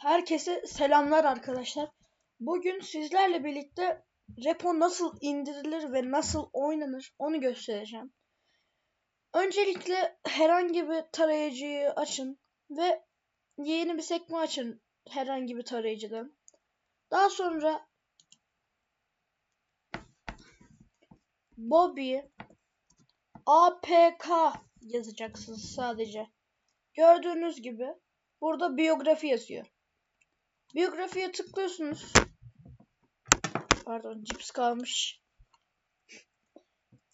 Herkese selamlar arkadaşlar. Bugün sizlerle birlikte repo nasıl indirilir ve nasıl oynanır onu göstereceğim. Öncelikle herhangi bir tarayıcıyı açın ve yeni bir sekme açın herhangi bir tarayıcıdan. Daha sonra Bobby APK yazacaksınız sadece. Gördüğünüz gibi burada biyografi yazıyor. Biyografiye tıklıyorsunuz. Pardon cips kalmış.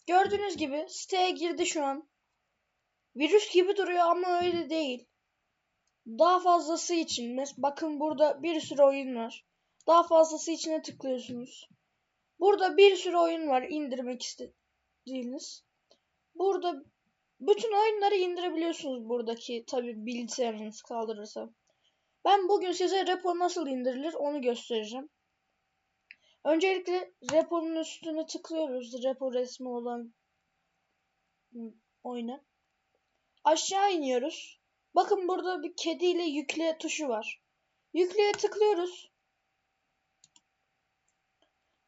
Gördüğünüz gibi siteye girdi şu an. Virüs gibi duruyor ama öyle değil. Daha fazlası için bakın burada bir sürü oyun var. Daha fazlası içine tıklıyorsunuz. Burada bir sürü oyun var indirmek istediğiniz. Burada bütün oyunları indirebiliyorsunuz buradaki tabi bilgisayarınız kaldırırsa. Ben bugün size repo nasıl indirilir onu göstereceğim. Öncelikle reponun üstüne tıklıyoruz. Repo resmi olan oyuna. Aşağı iniyoruz. Bakın burada bir kedi ile yükle tuşu var. Yükleye tıklıyoruz.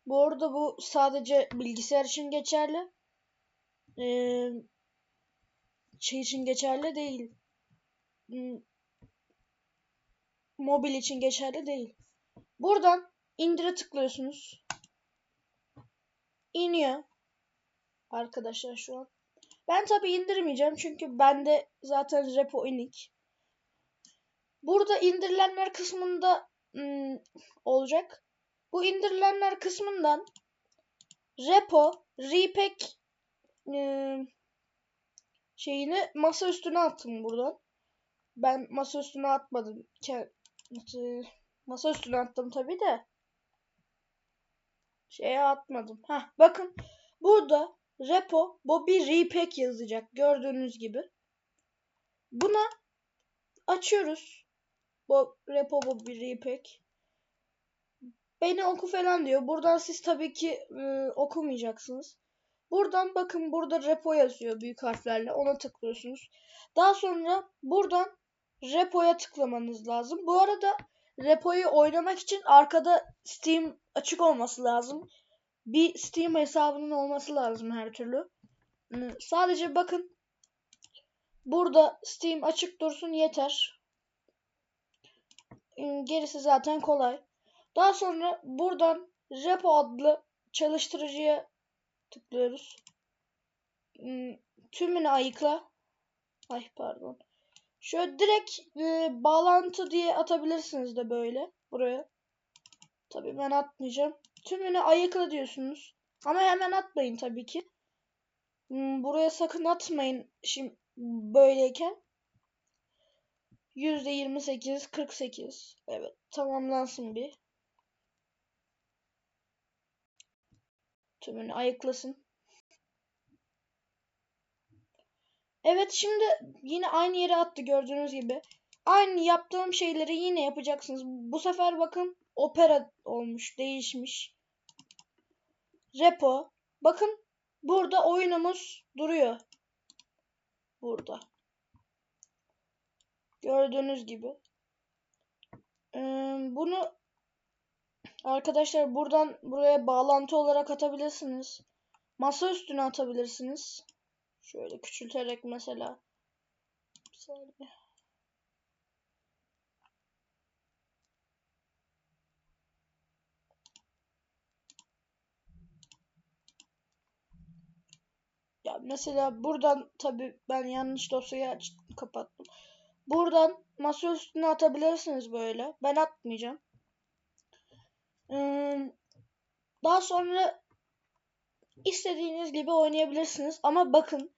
Bu arada bu sadece bilgisayar için geçerli. Ee, şey için geçerli değil. Hmm, mobil için geçerli değil. Buradan indire tıklıyorsunuz. İniyor. Arkadaşlar şu an. Ben tabi indirmeyeceğim çünkü bende zaten repo inik. Burada indirilenler kısmında ım, olacak. Bu indirilenler kısmından repo, repack ım, şeyini masa üstüne attım buradan. Ben masa üstüne atmadım masa üstüne attım tabi de. Şeye atmadım. Ha bakın burada repo Bobby Repack yazacak gördüğünüz gibi. Buna açıyoruz. Bu repo Bobby Repack. Beni oku falan diyor. Buradan siz tabii ki e, okumayacaksınız. Buradan bakın burada repo yazıyor büyük harflerle. Ona tıklıyorsunuz. Daha sonra buradan repoya tıklamanız lazım. Bu arada repoyu oynamak için arkada Steam açık olması lazım. Bir Steam hesabının olması lazım her türlü. Sadece bakın burada Steam açık dursun yeter. Gerisi zaten kolay. Daha sonra buradan repo adlı çalıştırıcıya tıklıyoruz. Tümünü ayıkla. Ay pardon. Şöyle direkt e, bağlantı diye atabilirsiniz de böyle buraya. Tabii ben atmayacağım. Tümünü ayıkla diyorsunuz. Ama hemen atmayın tabii ki. Hmm, buraya sakın atmayın şimdi böyleyken. %28 48. Evet tamamlansın bir. Tümünü ayıklasın. Evet şimdi yine aynı yere attı gördüğünüz gibi. Aynı yaptığım şeyleri yine yapacaksınız. Bu sefer bakın opera olmuş, değişmiş. Repo. Bakın burada oyunumuz duruyor. Burada. Gördüğünüz gibi. Bunu arkadaşlar buradan buraya bağlantı olarak atabilirsiniz. Masa üstüne atabilirsiniz. Şöyle küçülterek mesela. Bir saniye. Ya mesela buradan tabi ben yanlış dosyayı açtım, kapattım. Buradan masa üstüne atabilirsiniz böyle. Ben atmayacağım. Daha sonra istediğiniz gibi oynayabilirsiniz. Ama bakın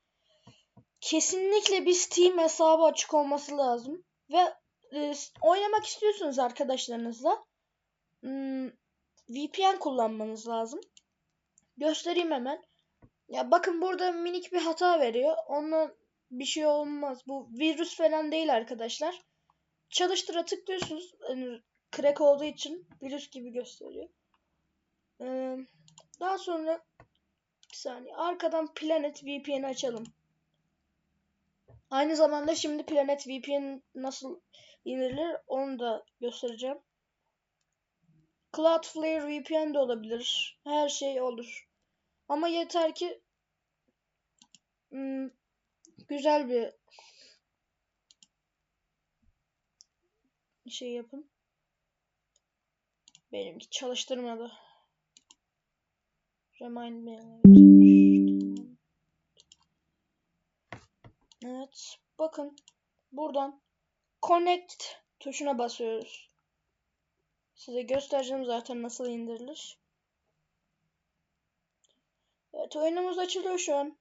kesinlikle bir Steam hesabı açık olması lazım. Ve e, oynamak istiyorsunuz arkadaşlarınızla. Hmm, VPN kullanmanız lazım. Göstereyim hemen. Ya bakın burada minik bir hata veriyor. Ondan bir şey olmaz. Bu virüs falan değil arkadaşlar. Çalıştıra tıklıyorsunuz. Yani crack olduğu için virüs gibi gösteriyor. Ee, daha sonra bir saniye. Arkadan Planet VPN açalım. Aynı zamanda şimdi Planet VPN nasıl indirilir onu da göstereceğim. Cloudflare VPN de olabilir. Her şey olur. Ama yeter ki hmm, güzel bir şey yapın. Benimki çalıştırmadı. Remind me. Evet. Bakın. Buradan Connect tuşuna basıyoruz. Size göstereceğim zaten nasıl indirilir. Evet oyunumuz açılıyor şu an.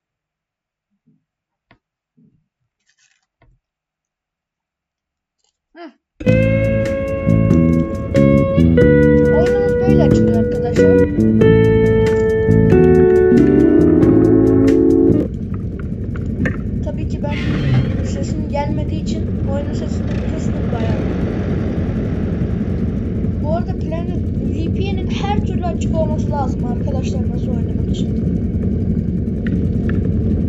Açık olması lazım arkadaşlar nasıl oynamak için.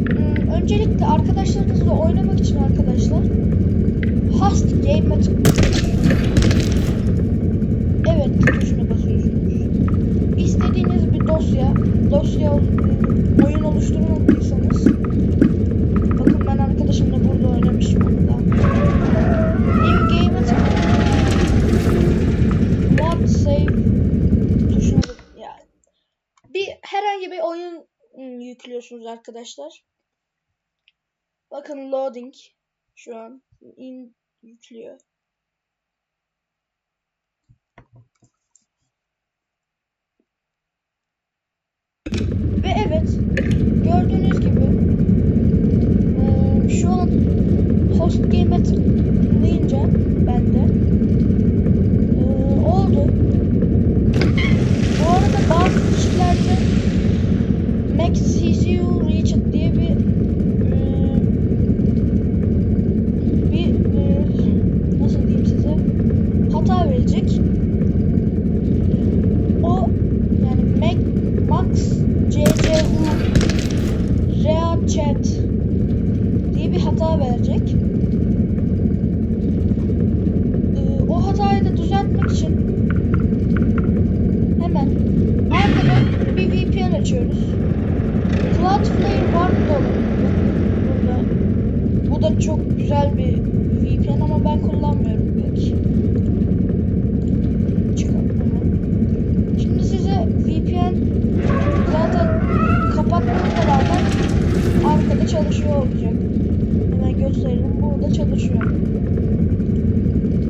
Hmm, öncelikle arkadaşlarınızla oynamak için arkadaşlar Host Game'e tıklıyorsunuz. Evet tuşuna basıyorsunuz. İstediğiniz bir dosya, dosya oyun oluşturmadıysanız bakın ben arkadaşımla burada oynamışım hatta. New Game'e tıklıyorsunuz. Mod Save tuşuna da- yani bir herhangi bir oyun ım, yüklüyorsunuz arkadaşlar. Bakın loading şu an in yüklüyor. Ve evet gördüğünüz gibi eee, şu an host game'e tıklayınca bende eee, oldu. Bu arada bazı kişilerde Max CCU Reached diye bir eee, bir eee, nasıl diyeyim size hata verecek. O yani Mac, Max CCU Rea Chat diye bir hata verecek. Ee, o hatayı da düzeltmek için hemen arkadan bir VPN açıyoruz. Cloudflare var olabilir. Burada. Bu da çok güzel bir VPN ama ben kullanmıyorum pek. Şimdi size VPN zaten kapatmamıza rağmen arkada çalışıyor olacak. Hemen gösterelim. Burada çalışıyor.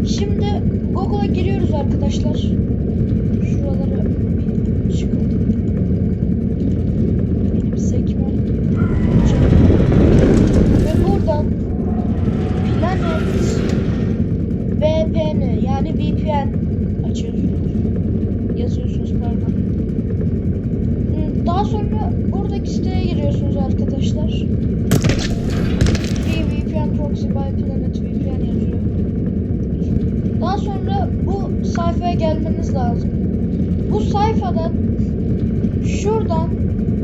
Şimdi Google'a giriyoruz arkadaşlar. Şuraları bir çıkalım. Benim sekme. Ve buradan Planet VPN yani VPN açıyorsunuz. Yazıyorsunuz pardon. Hmm, Daha sonra buradaki siteye giriyorsunuz arkadaşlar. Free VPN Proxy by Planet VPN yazıyor. Daha sonra bu sayfaya gelmeniz lazım. Bu sayfadan şuradan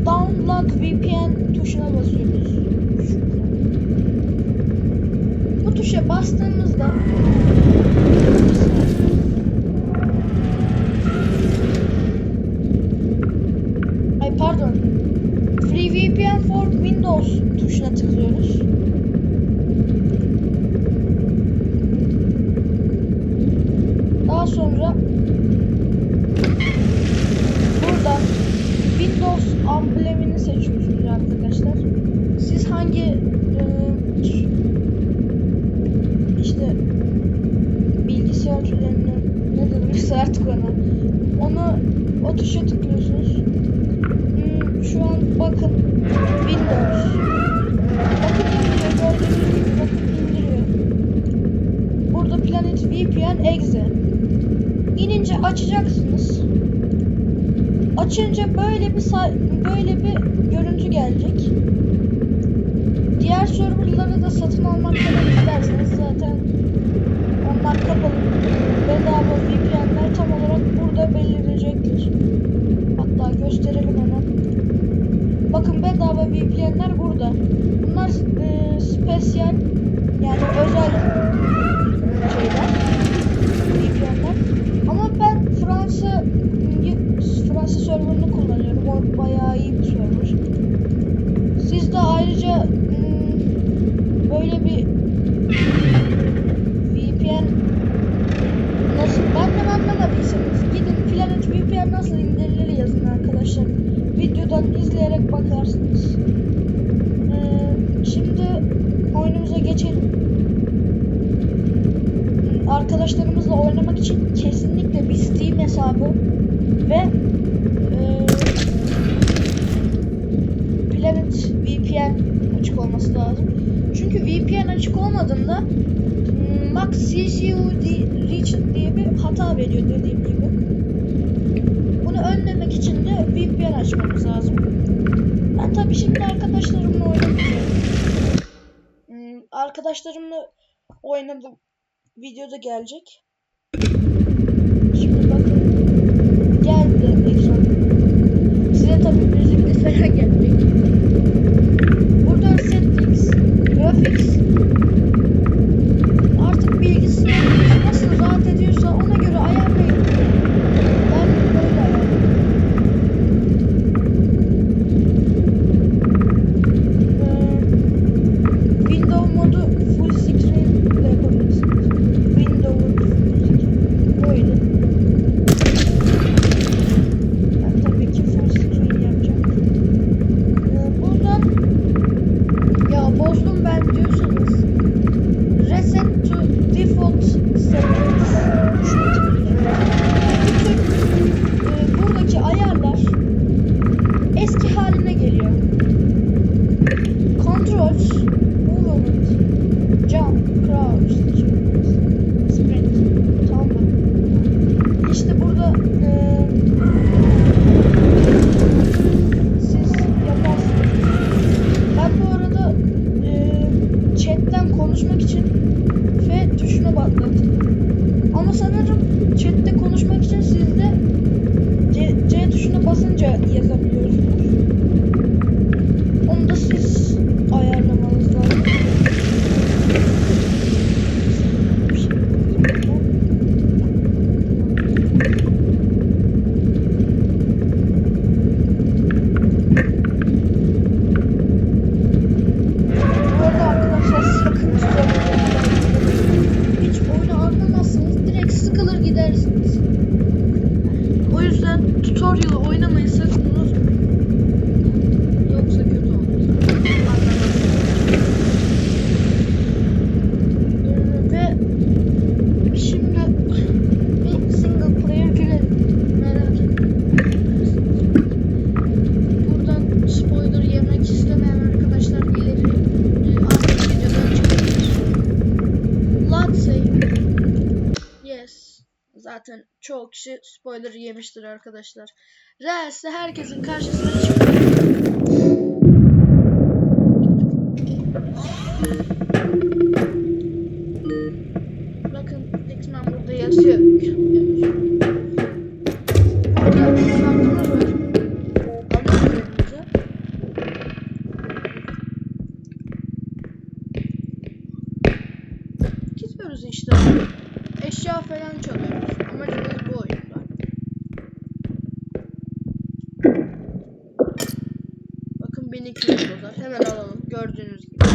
Download VPN tuşuna basıyoruz. Bu tuşa bastığımızda Bir saniye. Ay pardon. Free VPN for Windows tuşuna tıklıyoruz. Daha sonra buradan Windows amblemini seçiyorsunuz arkadaşlar. Siz hangi e, işte bilgisayar türlerinden ne denir artık ona. O tuşa tıklıyorsunuz. Hmm, şu an bakın Windows. Bakın indiriyor gördüğünüz gibi bakın indiriyor. Burada Planet VPN Exe. İnince açacaksınız. Açınca böyle bir böyle bir görüntü gelecek. Diğer serverları da satın almak isterseniz zaten laptop alıp bedava VPN'ler tam olarak burada belirleyecektir. Hatta gösterelim hemen. Bakın bedava VPN'ler burada. Bunlar e, spesiyel yani özel şeyler. VPN'ler. Ama ben Fransa Fransa serverını kullanıyorum. O bayağı iyi bir server. Siz de ayrıca hmm, böyle bir dikkatli izleyerek bakarsınız. Ee, şimdi oyunumuza geçelim. Arkadaşlarımızla oynamak için kesinlikle bir Steam hesabı ve e, Planet VPN açık olması lazım. Çünkü VPN açık olmadığında hmm, Max CCUD Reach diye bir hata veriyor dediğim gibi için de büyük bir yer açmamız lazım. Ben tabii şimdi arkadaşlarımla oynayacağım. Hmm, arkadaşlarımla oynadım. Videoda gelecek. kişi spoiler yemiştir arkadaşlar. Reels'te herkesin karşısına çıkıyor. hemen alalım gördüğünüz gibi.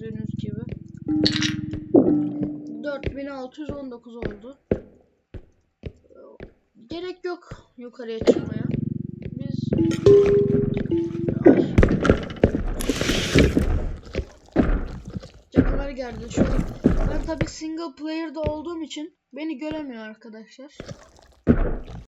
gördüğünüz gibi. 4619 oldu. Gerek yok yukarıya çıkmaya. Biz Canavar geldi şu an. Ben tabi single player'da olduğum için beni göremiyor arkadaşlar.